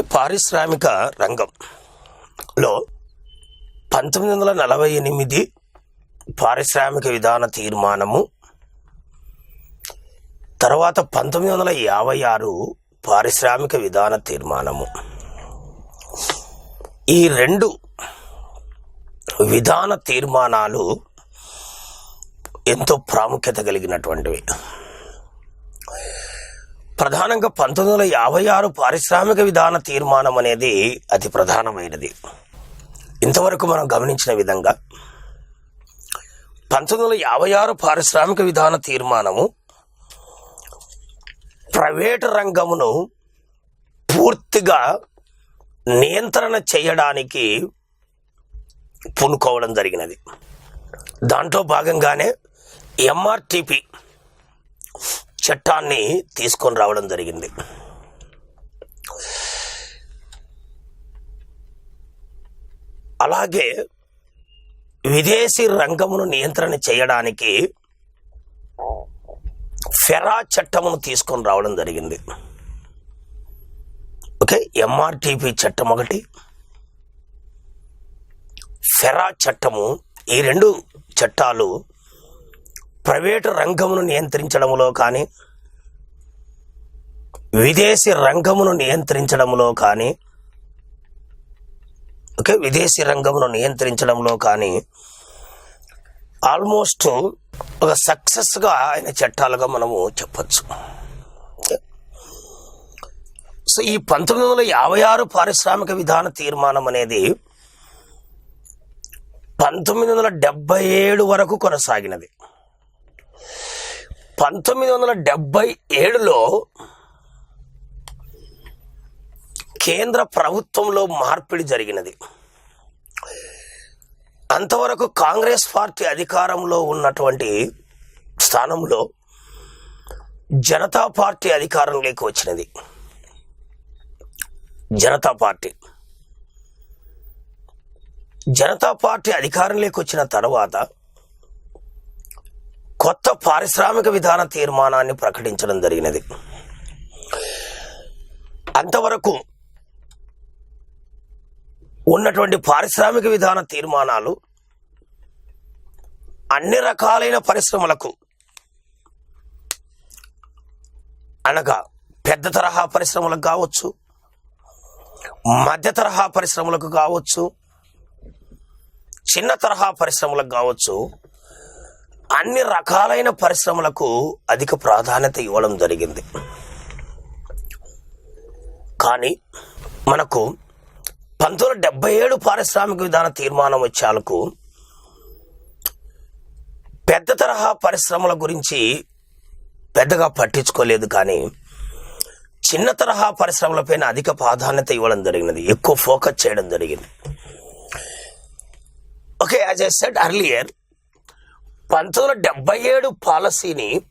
పారిశ్రామిక రంగంలో పంతొమ్మిది వందల నలభై ఎనిమిది పారిశ్రామిక విధాన తీర్మానము తర్వాత పంతొమ్మిది వందల యాభై ఆరు పారిశ్రామిక విధాన తీర్మానము. ఈ రెండు విధాన తీర్మానాలు ఎంతో ప్రాముఖ్యత కలిగినటువంటివి. ప్రధానంగా పంతొమ్మిది వందల యాభై ఆరు పారిశ్రామిక విధాన తీర్మానం అనేది అతి ప్రధానమైనది. ఇంతవరకు మనం గమనించిన విధంగా పంతొమ్మిది వందల యాభై ఆరు పారిశ్రామిక విధాన తీర్మానము ప్రైవేట్ రంగమును పూర్తిగా నియంత్రణ చేయడానికి పూనుకోవడం జరిగినది. దాంట్లో భాగంగానే ఎంఆర్టీపీ చట్టాన్ని తీసుకొని రావడం జరిగింది. అలాగే విదేశీ రంగమును నియంత్రణ చేయడానికి ఫెరా చట్టమును తీసుకొని రావడం జరిగింది. ఓకే ఎంఆర్టీపీ చట్టం ఒకటి ఫెరా చట్టము ఈ రెండు చట్టాలు ప్రైవేటు రంగమును నియంత్రించడంలో కానీ విదేశీ రంగమును నియంత్రించడంలో కానీ ఓకే విదేశీ రంగమును నియంత్రించడంలో కానీ ఆల్మోస్ట్ ఒక సక్సెస్గా ఆయన చట్టాలుగా మనము చెప్పచ్చు. సో ఈ పంతొమ్మిది వందల యాభై ఆరు పారిశ్రామిక విధాన తీర్మానం అనేది పంతొమ్మిది వందల డెబ్బై ఏడు వరకు కొనసాగినది. పంతొమ్మిది వందల డెబ్బై ఏడులో కేంద్ర ప్రభుత్వంలో మార్పిడి జరిగినది. అంతవరకు కాంగ్రెస్ పార్టీ అధికారంలో ఉన్నటువంటి స్థానంలో జనతా పార్టీ అధికారంలోకి వచ్చినది. జనతా పార్టీ. జనతా పార్టీ అధికారంలోకి వచ్చిన తర్వాత కొత్త పారిశ్రామిక విధాన తీర్మానాన్ని ప్రకటించడం జరిగినది. అంతవరకు ఉన్నటువంటి పారిశ్రామిక విధాన తీర్మానాలు అన్ని రకాలైన పరిశ్రమలకు అనగా పెద్ద తరహా పరిశ్రమలకు కావచ్చు మధ్య తరహా పరిశ్రమలకు కావచ్చు చిన్న తరహా పరిశ్రమలకు కావచ్చు అన్ని రకాలైన పరిశ్రమలకు అధిక ప్రాధాన్యత ఇవ్వడం జరిగింది. కానీ మనకు పంతొమ్మిది వందల డెబ్బై ఏడు పారిశ్రామిక విధాన తీర్మానం వచ్చేందుకు పెద్ద తరహా పరిశ్రమల గురించి పెద్దగా పట్టించుకోలేదు కానీ చిన్న తరహా పరిశ్రమలపైన అధిక ప్రాధాన్యత ఇవ్వడం జరిగినది. ఎక్కువ ఫోకస్ చేయడం జరిగింది. Okay as I said earlier పంతొమ్మిది వందల డెబ్బై ఏడు పాలసీని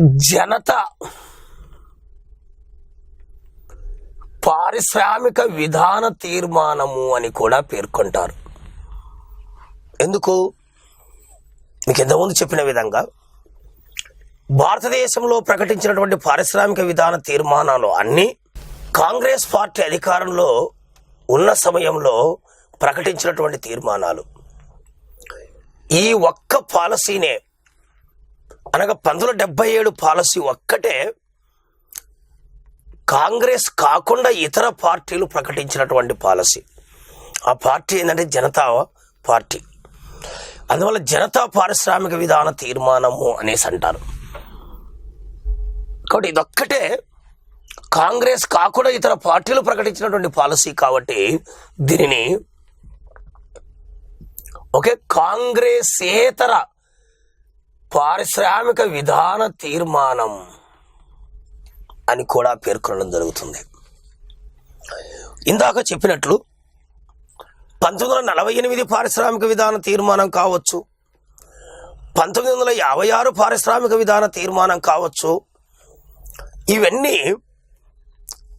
జనత పారిశ్రామిక విధాన తీర్మానము అని కూడా పేర్కొంటారు. ఎందుకు? మీకు ఎంతమంది చెప్పిన విధంగా భారతదేశంలో ప్రకటించినటువంటి పారిశ్రామిక విధాన తీర్మానాలు అన్నీ కాంగ్రెస్ పార్టీ అధికారంలో ఉన్న సమయంలో ప్రకటించినటువంటి తీర్మానాలు. ఈ ఒక్క పాలసీనే. అనగా పంతొమ్మిది వందల డెబ్బై ఏడు పాలసీ ఒక్కటే కాంగ్రెస్ కాకుండా ఇతర పార్టీలు ప్రకటించినటువంటి పాలసీ. ఆ పార్టీ ఏంటంటే జనతా పార్టీ. అందువల్ల జనతా పారిశ్రామిక విధాన తీర్మానము అనేసి అంటారు. కాబట్టి ఇదొక్కటే కాంగ్రెస్ కాకుండా ఇతర పార్టీలు ప్రకటించినటువంటి పాలసీ కాబట్టి దీనిని ఓకే కాంగ్రెసేతర పారిశ్రామిక విధాన తీర్మానం అని కూడా పేర్కొనడం జరుగుతుంది. ఇందాక చెప్పినట్లు పంతొమ్మిది వందల నలభై ఎనిమిది పారిశ్రామిక విధాన తీర్మానం కావచ్చు పంతొమ్మిది వందల యాభై ఆరు పారిశ్రామిక విధాన తీర్మానం కావచ్చు ఇవన్నీ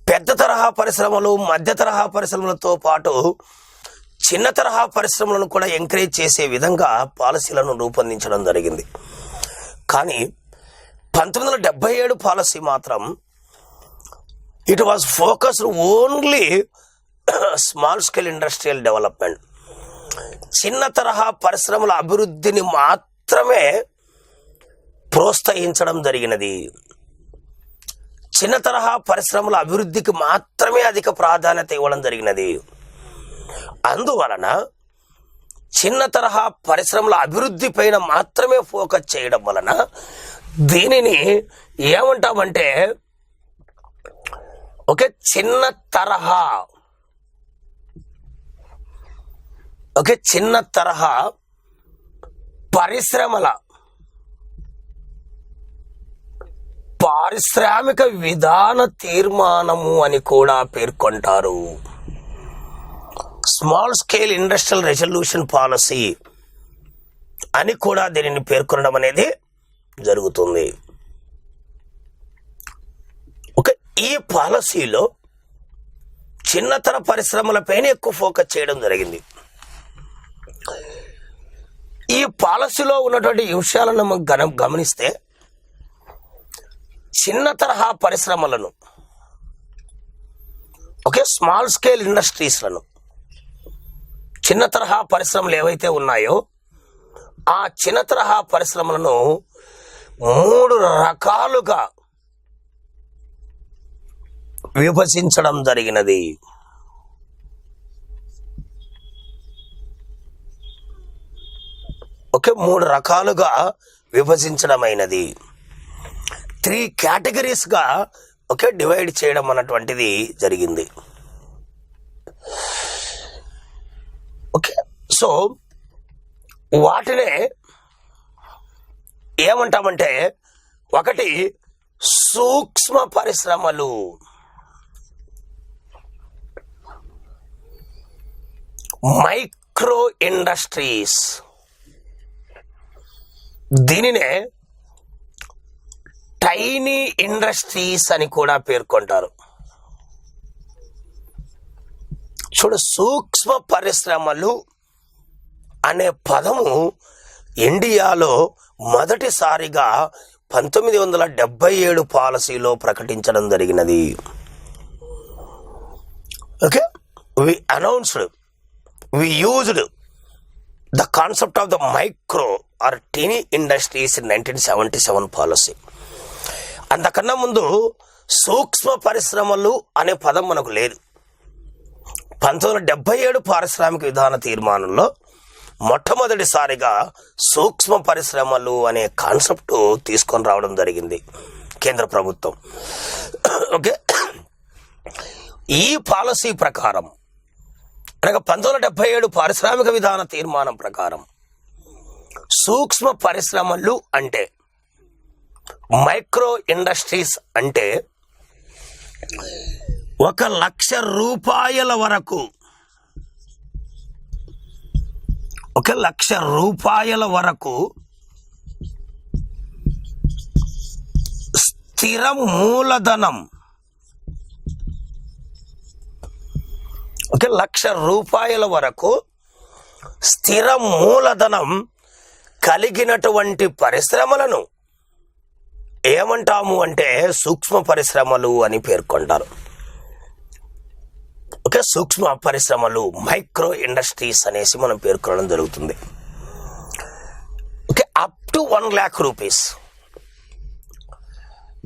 పెద్ద తరహా పరిశ్రమలు మధ్య తరహా పరిశ్రమలతో పాటు చిన్న తరహా పరిశ్రమలను కూడా ఎంకరేజ్ చేసే విధంగా పాలసీలను రూపొందించడం జరిగింది. కానీ పంతొమ్మిది వందల డెబ్బై ఏడు పాలసీ మాత్రం it was focused only small scale industrial development చిన్న తరహా పరిశ్రమల అభివృద్ధిని మాత్రమే ప్రోత్సహించడం జరిగినది. చిన్న తరహా పరిశ్రమల అభివృద్ధికి మాత్రమే అధిక ప్రాధాన్యత ఇవ్వడం జరిగినది. అందువలన చిన్న తరహా పరిశ్రమల అభివృద్ధి పైన మాత్రమే ఫోకస్ చేయడం వలన దీనిని ఏమంటామంటే ఓకే చిన్న తరహా ఓకే చిన్న తరహా పరిశ్రమల పారిశ్రామిక విధాన తీర్మానము అని కూడా పేర్కొంటారు. Small scale industrial resolution policy అని కూడా దీనిని పేర్కొనడం అనేది జరుగుతుంది. ఓకే ఈ పాలసీలో చిన్నతర పరిశ్రమలపైన ఎక్కువ ఫోకస్ చేయడం జరిగింది. ఈ పాలసీలో ఉన్నటువంటి విషయాలను మనం గమనిస్తే చిన్న తరహా పరిశ్రమలను ఓకే స్మాల్ స్కేల్ ఇండస్ట్రీస్లను చిన్న తరహా పరిశ్రమలు ఏవైతే ఉన్నాయో ఆ చిన్న తరహా పరిశ్రమలను మూడు రకాలుగా విభజించడం జరిగినది. ఓకే మూడు రకాలుగా విభజించడమైనది. త్రీ కేటగిరీస్గా ఓకే డివైడ్ చేయడం అన్నటువంటిది జరిగింది ఓకే సో వాటినే ఏమంటామంటే ఒకటి సూక్ష్మ పరిశ్రమలు. Micro industries. దీనినే టైనీ ఇండస్ట్రీస్ అని కూడా పేర్కొంటారు. చూడు సూక్ష్మ పరిశ్రమలు అనే పదము ఇండియాలో మొదటిసారిగా పంతొమ్మిది వందల డెబ్బై ఏడు పాలసీలో ప్రకటించడం జరిగినది. Okay? We announced we used the concept of the micro or tiny industries nineteen seventy seven policy. అంతకన్నా ముందు సూక్ష్మ పరిశ్రమలు అనే పదం మనకు లేదు. పంతొమ్మిది వందల డెబ్బై ఏడు పారిశ్రామిక విధాన తీర్మానంలో మొట్టమొదటిసారిగా సూక్ష్మ పరిశ్రమలు అనే కాన్సెప్ట్ తీసుకొని రావడం జరిగింది కేంద్ర ప్రభుత్వం. ఓకే? ఈ పాలసీ ప్రకారం అనగా పంతొమ్మిది వందల డెబ్బై ఏడు పారిశ్రామిక విధాన తీర్మానం ప్రకారం సూక్ష్మ పరిశ్రమలు అంటే మైక్రో ఇండస్ట్రీస్ అంటే ఒక లక్ష రూపాయల వరకు ఒక లక్ష రూపాయల వరకు స్థిర మూలధనం. ఒక లక్ష రూపాయల వరకు స్థిర మూలధనం కలిగినటువంటి పరిశ్రమలను ఏమంటాము అంటే సూక్ష్మ పరిశ్రమలు అని పేర్కొంటారు. ఓకే సూక్ష్మ పరిశ్రమలు మైక్రో ఇండస్ట్రీస్ అనేసి మనం పేర్కొనడం జరుగుతుంది. Okay up to one lakh rupees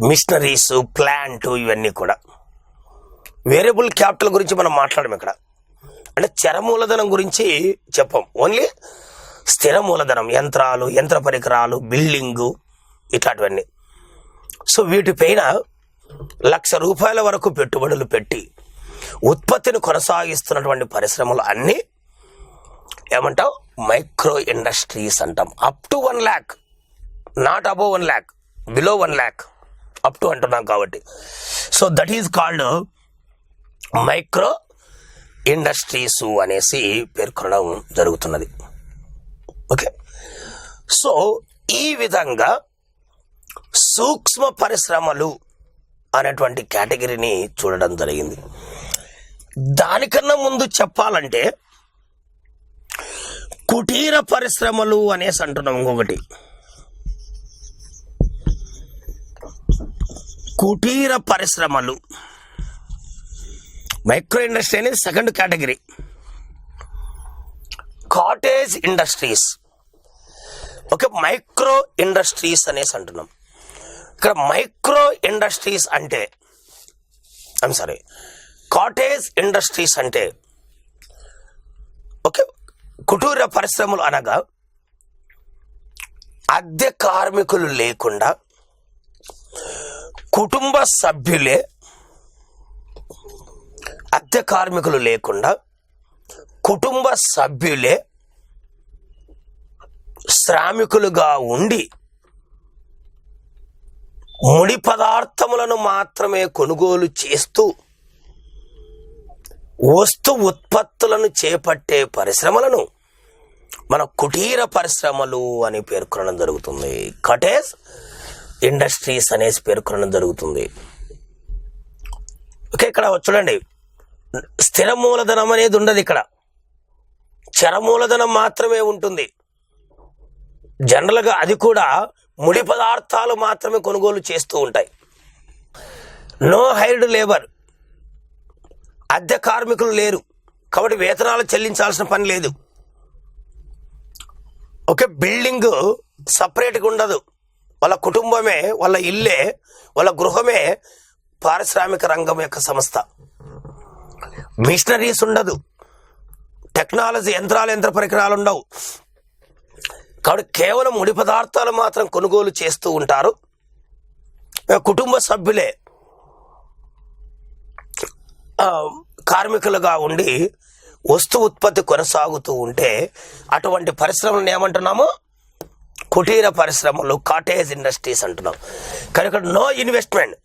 machineries plant ఇవన్నీ కూడా. వేరియబుల్ క్యాపిటల్ గురించి మనం మాట్లాడము ఇక్కడ. అంటే చర మూలధనం గురించి చెప్పం. ఓన్లీ స్థిర మూలధనం యంత్రాలు యంత్ర పరికరాలు బిల్డింగు ఇట్లాంటివన్నీ. సో వీటిపైన లక్ష రూపాయల వరకు పెట్టుబడులు పెట్టి ఉత్పత్తిని కొనసాగిస్తున్నటువంటి పరిశ్రమలు అన్నీ ఏమంటావు? మైక్రో ఇండస్ట్రీస్ అంటాం. Up to one lakh. Not above one lakh. Below one lakh. Up to అంటున్నాం కాబట్టి. So that is called micro industries అనేసి పేర్కొనడం జరుగుతున్నది. ఓకే? సో ఈ విధంగా సూక్ష్మ పరిశ్రమలు అనేటువంటి కేటగిరీని చూడడం జరిగింది. దానికన్నా ముందు చెప్పాలంటే కుటీర పరిశ్రమలు అనేసి అంటున్నాం ఇంకొకటి. కుటీర పరిశ్రమలు. మైక్రో ఇండస్ట్రీ అనేది second category. Cottage industries. Okay micro industries అనేసి అంటున్నాం. ఇక్కడ మైక్రో ఇండస్ట్రీస్ అంటే ఐమ్ సారీ కాటేజ్ ఇండస్ట్రీస్ అంటే ఓకే కుటీర పరిశ్రమలు అనగా అద్దె కార్మికులు లేకుండా కుటుంబ సభ్యులే అద్దె కార్మికులు లేకుండా కుటుంబ సభ్యులే శ్రామికులుగా ఉండి ముడి పదార్థములను మాత్రమే కొనుగోలు చేస్తూ వస్తు ఉత్పత్తులను చేపట్టే పరిశ్రమలను మన కుటీర పరిశ్రమలు అని పేర్కొనడం జరుగుతుంది. కటేజ్ ఇండస్ట్రీస్ అనేసి పేర్కొనడం జరుగుతుంది. ఓకే ఇక్కడ చూడండి. స్థిర మూలధనం అనేది ఉండదు ఇక్కడ. చర మూలధనం మాత్రమే ఉంటుంది. జనరల్గా అది కూడా ముడి పదార్థాలు మాత్రమే కొనుగోలు చేస్తూ ఉంటాయి. నో హైర్డ్ లేబర్ అద్దె కార్మికులు లేరు. కాబట్టి వేతనాలు చెల్లించాల్సిన పని లేదు. ఒకే బిల్డింగ్ సపరేట్గా ఉండదు. వాళ్ళ కుటుంబమే వాళ్ళ ఇల్లే వాళ్ళ గృహమే పారిశ్రామిక రంగం యొక్క సంస్థ. మిషనరీస్ ఉండదు. టెక్నాలజీ యంత్రాలు యంత్ర పరికరాలు ఉండవు. కాబట్టి కేవలం ముడి పదార్థాలు మాత్రం కొనుగోలు చేస్తూ ఉంటారు. కుటుంబ సభ్యులే. కార్మికులుగా ఉండి వస్తు ఉత్పత్తి కొనసాగుతూ ఉంటే అటువంటి పరిశ్రమలను ఏమంటున్నాము? కుటీర పరిశ్రమలు కాటేజ్ ఇండస్ట్రీస్ అంటున్నాం. కానీ no investment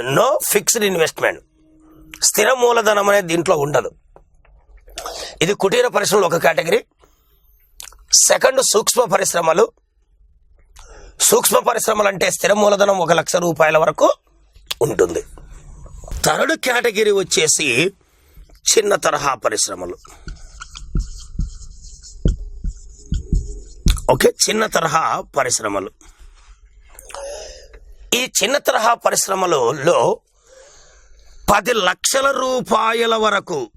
no fixed investment. స్థిర మూలధనం అనేది దీంట్లో ఉండదు. ఇది కుటీర పరిశ్రమలు ఒక కేటగిరీ. సెకండ్ సూక్ష్మ పరిశ్రమలు. సూక్ష్మ పరిశ్రమలు అంటే స్థిర మూలధనం ఒక లక్ష రూపాయల వరకు ఉంటుంది. థర్డ్ కేటగిరీ వచ్చేసి చిన్న తరహా పరిశ్రమలు. ఓకే చిన్న తరహా పరిశ్రమలు. ఈ చిన్న తరహా పరిశ్రమలలో పది లక్షల రూపాయల వరకు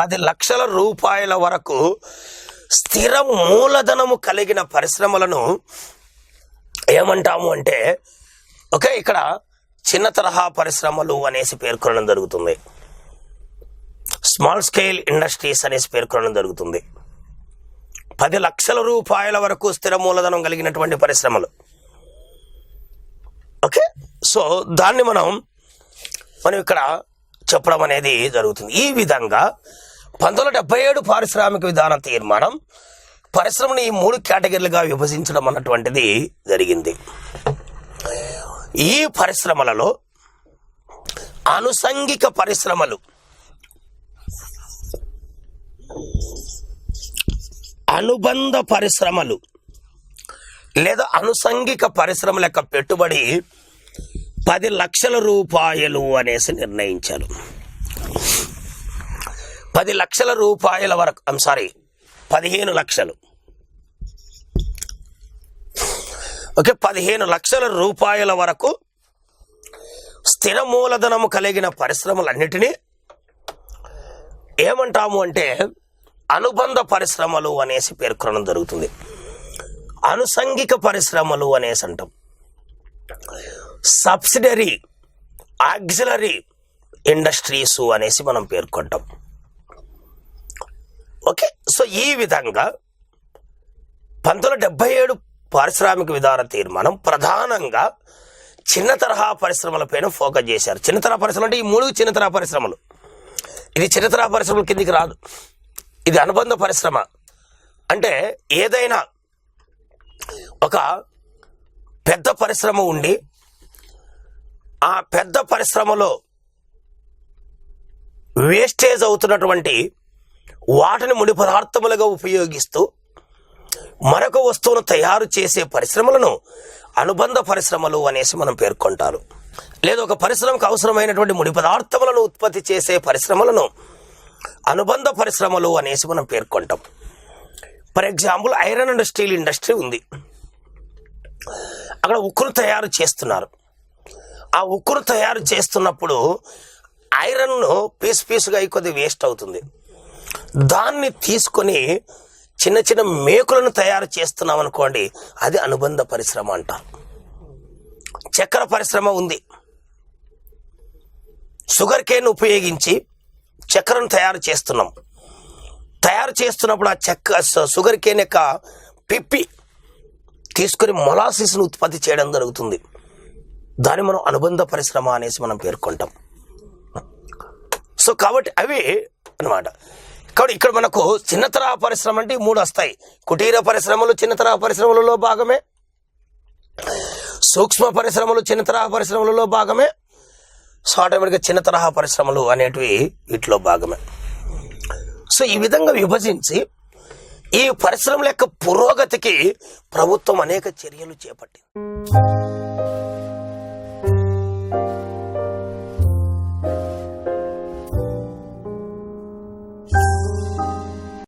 పది లక్షల రూపాయల వరకు స్థిర మూలధనము కలిగిన పరిశ్రమలను ఏమంటాము అంటే ఓకే ఇక్కడ చిన్న తరహా పరిశ్రమలు అనేసి పేర్కొనడం జరుగుతుంది. స్మాల్ స్కేల్ ఇండస్ట్రీస్ అనేసి పేర్కొనడం జరుగుతుంది. పది లక్షల రూపాయల వరకు స్థిర మూలధనం కలిగినటువంటి పరిశ్రమలు. ఓకే సో దాన్ని మనం మనం ఇక్కడ చెప్పడం అనేది జరుగుతుంది. ఈ విధంగా పంతొమ్మిది డెబ్బై ఏడు పారిశ్రామిక విధాన తీర్మానం పరిశ్రమని ఈ మూడు కేటగిరీలుగా విభజించడం అన్నటువంటిది జరిగింది. ఈ పరిశ్రమలలో అనుసంగిక పరిశ్రమలు అనుబంధ పరిశ్రమలు లేదా అనుసంగిక పరిశ్రమల యొక్క పెట్టుబడి పది లక్షల రూపాయలు అనేసి నిర్ణయించారు. పది లక్షల రూపాయల వరకు ఐమ్ సారీ పదిహేను లక్షలు. ఓకే పదిహేను లక్షల రూపాయల వరకు స్థిర మూలధనము కలిగిన పరిశ్రమలన్నిటినీ ఏమంటాము అంటే అనుబంధ పరిశ్రమలు అనేసి పేర్కొనడం జరుగుతుంది. అనుసంగిక పరిశ్రమలు అనేసి అంటాం. సబ్సిడరీ ఆక్సిలరీ ఇండస్ట్రీస్ అనేసి మనం పేర్కొంటాం ఈ విధంగా పంతొమ్మిది వందల డెబ్బై ఏడు పారిశ్రామిక విధాన తీర్మానం ప్రధానంగా చిన్న తరహా పరిశ్రమలపైన ఫోకస్ చేశారు. చిన్న తరహా పరిశ్రమలు అంటే ఈ మూడు చిన్న తరహా పరిశ్రమలు. ఇది చిన్న తరహా పరిశ్రమల కిందికి రాదు. ఇది అనుబంధ పరిశ్రమ. అంటే ఏదైనా ఒక పెద్ద పరిశ్రమ ఉండి ఆ పెద్ద పరిశ్రమలో వేస్టేజ్ అవుతున్నటువంటి వాటిని ముడి పదార్థములుగా ఉపయోగిస్తూ మరొక వస్తువును తయారు చేసే పరిశ్రమలను అనుబంధ పరిశ్రమలు అనేసి మనం పేర్కొంటారు. లేదా ఒక పరిశ్రమకు అవసరమైనటువంటి ముడి పదార్థములను ఉత్పత్తి చేసే పరిశ్రమలను అనుబంధ పరిశ్రమలు అనేసి మనం పేర్కొంటాం. For example iron and steel industry ఉంది. అక్కడ ఉక్కును తయారు చేస్తున్నారు. ఆ ఉక్కును తయారు చేస్తున్నప్పుడు ఐరన్ను పీస్ పీస్గా అయి కొద్ది వేస్ట్ అవుతుంది. దాన్ని తీసుకొని చిన్న చిన్న మేకులను తయారు చేస్తున్నాం అనుకోండి అది అనుబంధ పరిశ్రమ అంటారు చక్కెర పరిశ్రమ ఉంది. షుగర్ కేన్ ఉపయోగించి చక్కెరను తయారు చేస్తున్నాం. తయారు చేస్తున్నప్పుడు ఆ చెక్క షుగర్ కేన్ యొక్క పిప్పి తీసుకొని మొలాసిస్ను ఉత్పత్తి చేయడం జరుగుతుంది. దాన్ని మనం అనుబంధ పరిశ్రమ అనేసి మనం పేర్కొంటాం. సో కాబట్టి అవి అన్నమాట. ఇక్కడ ఇక్కడ మనకు చిన్నతరహా పరిశ్రమ అంటే మూడు వస్తాయి. కుటీర పరిశ్రమలు చిన్నతరహా పరిశ్రమలలో భాగమే. సూక్ష్మ పరిశ్రమలు చిన్న తరహా పరిశ్రమలలో భాగమే. సో ఆటోమేటిక్గా చిన్న తరహా పరిశ్రమలు అనేటివి వీటిలో భాగమే. సో ఈ విధంగా విభజించి ఈ పరిశ్రమల యొక్క పురోగతికి ప్రభుత్వం అనేక చర్యలు చేపట్టింది.